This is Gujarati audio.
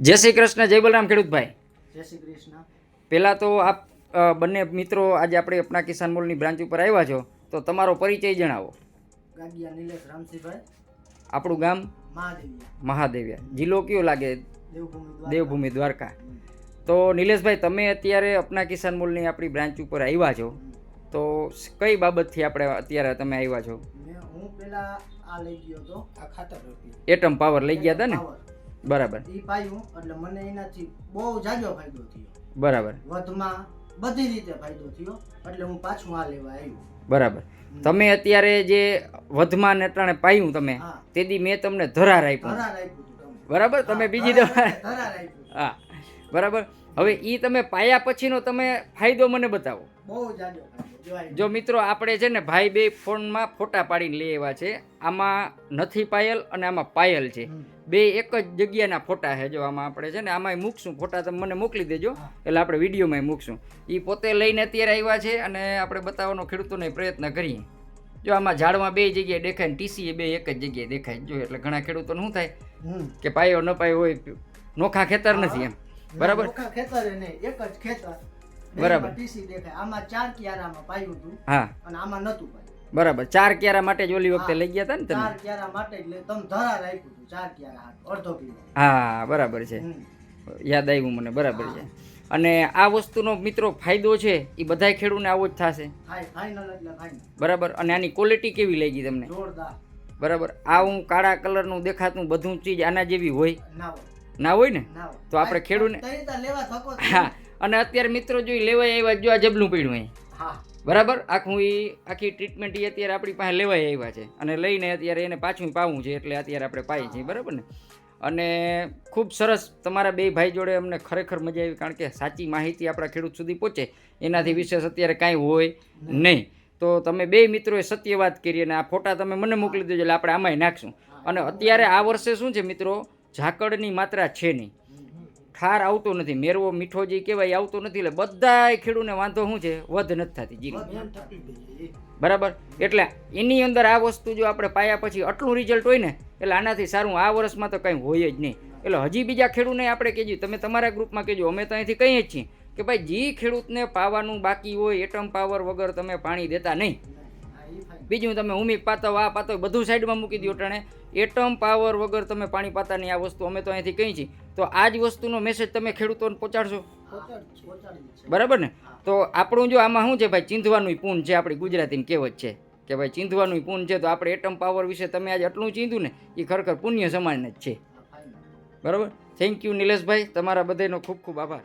જય શ્રી કૃષ્ણ જય બલરામ ખેડૂતભાઈ. જય શ્રી કૃષ્ણ. પહેલાં તો આપ બંને મિત્રો આજે આપણે અપના કિસાન મોલની બ્રાન્ચ ઉપર આવ્યા છો તો તમારો પરિચય જણાવો. ગાગિયા નિલેશ રામસિંહભાઈ. આપણું ગામ? મહાદેવિયા. મહાદેવ્યા. જિલ્લો કયો લાગે? દેવભૂમિ દ્વારકા. તો નિલેશભાઈ તમે અત્યારે અપના કિસાન મોલની આપણી બ્રાન્ચ ઉપર આવ્યા છો તો કઈ બાબતથી આપણે અત્યારે તમે આવ્યા છો? હું પહેલા આ લઈ ગયો હતો આ ખાતર એટમ પાવર લઈ ગયા હતા ને? બરાબર. એ પાયું એટલે મને એનાથી બહુ જાજો ફાયદો થયો. બરાબર. વધમાં બધી રીતે ફાયદો થયો એટલે હું પાછું આ લેવા આવ્યો. બરાબર. તમે અત્યારે જે વધમાં નેટાણે પાયું તમે તેથી મેં તમને ધરાર આપ્યો. બરાબર? તમે બીજી દવા હા. બરાબર? હવે એ તમે પાયા પછીનો તમે ફાયદો મને બતાવો. બહુ જાજો જો મિત્રો આપણે છે ને ભાઈ બે ફોનમાં ફોટા પાડીને લઈ આવ્યા છે. આમાં નથી પાયલ અને આમાં પાયલ છે. બે એક જ જગ્યાના ફોટા છે જો આમાં આપણે છે ને આમાંય મૂકશું. ફોટા તમે મને મોકલી દેજો એટલે આપણે વિડીયોમાં મૂકશું. એ પોતે લઈને અત્યારે આવ્યા છે અને આપણે બતાવવાનો ખેડૂતોને પ્રયત્ન કરીએ. જો આમાં ઝાડમાં બે જગ્યાએ દેખાય ને ટીસી બે એક જ જગ્યાએ દેખાય. જો એટલે ઘણા ખેડૂતોને શું થાય? કે પાયો ન પાયો હોય નોખા ખેતર નથી એમ. બરાબર. ખેતર એક જ ખેતર. બરાબર. દેખાય. આમાં ચાર કિયારામાં પાયું હતું હા. અને આમાં નતું પાયું. બરાબર. ચાર કિયારા માટે જ ઓલી વખતે લઈ ગયા હતા ને ચાર કિયારા માટે એટલે તમે ધરા રાખ્યું હતું. ચાર કિયારા હાથ અડધો કિલો હા બરાબર છે. યાદ આવ્યું મને બરાબર છે. અને આ વસ્તુનો મિત્રો ફાયદો છે એ બધાય ખેડૂતને આવો જ થશે. બરાબર. અને આની ક્વોલિટી કેવી લાગી તમને? બરાબર. બરાબર આવું કાળા કલરનું દેખાતું બધું ચીજ આના જેવી હોય? ના હોય. ને તો આપણે આ જ હા. અને અત્યારે મિત્રો જો લેવાય આવ્યા જો આ જબલું પડ્યું અહીં. હા. બરાબર? આખું એ આખી ટ્રીટમેન્ટ એ અત્યારે આપણી પાસે લેવાય આવ્યા છે. અને લઈને અત્યારે એને પાછું પાવું છે એટલે અત્યારે આપણે પાઈએ છીએ બરાબર ને? અને ખૂબ સરસ તમારા બે ભાઈ જોડે અમને ખરેખર મજા આવી કારણ કે સાચી માહિતી આપણા ખેડૂત સુધી પહોંચે. એનાથી વિશેષ અત્યારે કાંઈ હોય નહીં. તો તમે બે મિત્રોએ સત્ય વાત કરી અને આ ફોટા તમે મને મોકલી દેજો એટલે આપણે આમાંય નાખશું. અને અત્યારે આ વર્ષે શું છે મિત્રો? ઝાકળની માત્રા છે નહીં. ઠાર આવતો નથી મેરવો મીઠો જે કહેવાય આવતો નથી એટલે બધાય ખેડૂને વાંધો શું છે? વધ નથી થતી જીરી. બરાબર? એટલે એની અંદર આ વસ્તુ જો આપણે પાયા પછી આટલું રિઝલ્ટ હોય ને એટલે આનાથી સારું આ વર્ષમાં તો કંઈ હોય જ નહીં. એટલે હજી બીજા ખેડૂતને આપણે કહેજો તમે તમારા ગ્રુપમાં કહેજો અમે તો અહીંથી કહીએ જ છીએ કે ભાઈ જે ખેડૂતને પાવાનું બાકી હોય એટમ પાવર વગર તમે પાણી દેતા નહીં. બીજું તમે ઉમિક પાતો આ પાતો બધું સાઈડમાં મૂકી દો ટાણે એટમ પાવર વગર તમે પાણી પાતાની આ વસ્તુ અમે તો અહીંથી કહી છીએ. તો આ જ વસ્તુનો મેસેજ તમે ખેડૂતોને પહોંચાડશો. બરાબર ને? તો આપણું જો આમાં શું છે ભાઈ? ચીંધવાનું પૂન છે આપણી ગુજરાતીની કહેવત છે કે ભાઈ ચીંધવાનું પૂન છે તો આપણે એટમ પાવર વિશે તમે આજે આટલું ચીંધ્યું ને એ ખરેખર પુણ્ય સમાન જ છે. બરાબર? થેન્ક યુ નિલેશભાઈ. તમારા બધાનો ખૂબ ખૂબ આભાર.